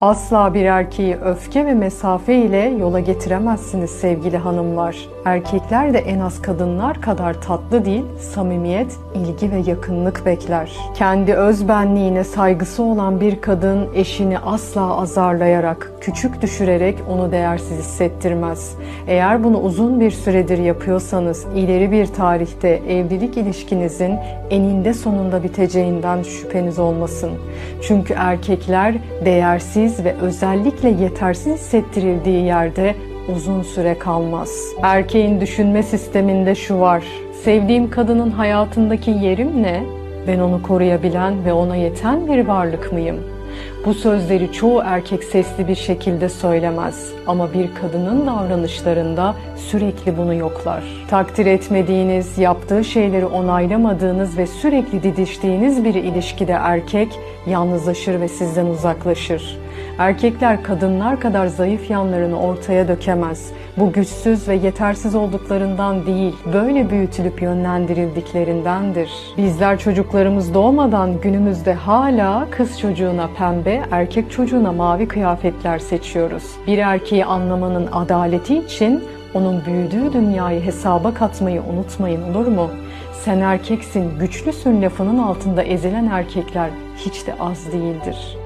Asla bir erkeği öfke ve mesafe ile yola getiremezsiniz sevgili hanımlar. Erkekler de en az kadınlar kadar tatlı değil, samimiyet, ilgi ve yakınlık bekler. Kendi öz benliğine saygısı olan bir kadın eşini asla azarlayarak, küçük düşürerek onu değersiz hissettirmez. Eğer bunu uzun bir süredir yapıyorsanız ileri bir tarihte evlilik ilişkinizin eninde sonunda biteceğinden şüpheniz olmasın. Çünkü erkekler değersiz ve özellikle yetersiz hissettirildiği yerde uzun süre kalmaz. Erkeğin düşünme sisteminde şu var. Sevdiğim kadının hayatındaki yerim ne? Ben onu koruyabilen ve ona yeten bir varlık mıyım? Bu sözleri çoğu erkek sesli bir şekilde söylemez ama bir kadının davranışlarında sürekli bunu yoklar. Takdir etmediğiniz, yaptığı şeyleri onaylamadığınız ve sürekli didiştiğiniz bir ilişkide erkek yalnızlaşır ve sizden uzaklaşır. Erkekler kadınlar kadar zayıf yanlarını ortaya dökemez. Bu güçsüz ve yetersiz olduklarından değil, böyle büyütülüp yönlendirildiklerindendir. Bizler çocuklarımız doğmadan günümüzde hala kız çocuğuna pembe, erkek çocuğuna mavi kıyafetler seçiyoruz. Bir erkeği anlamanın adaleti için onun büyüdüğü dünyayı hesaba katmayı unutmayın olur mu? Sen erkeksin, güçlüsün lafının altında ezilen erkekler hiç de az değildir.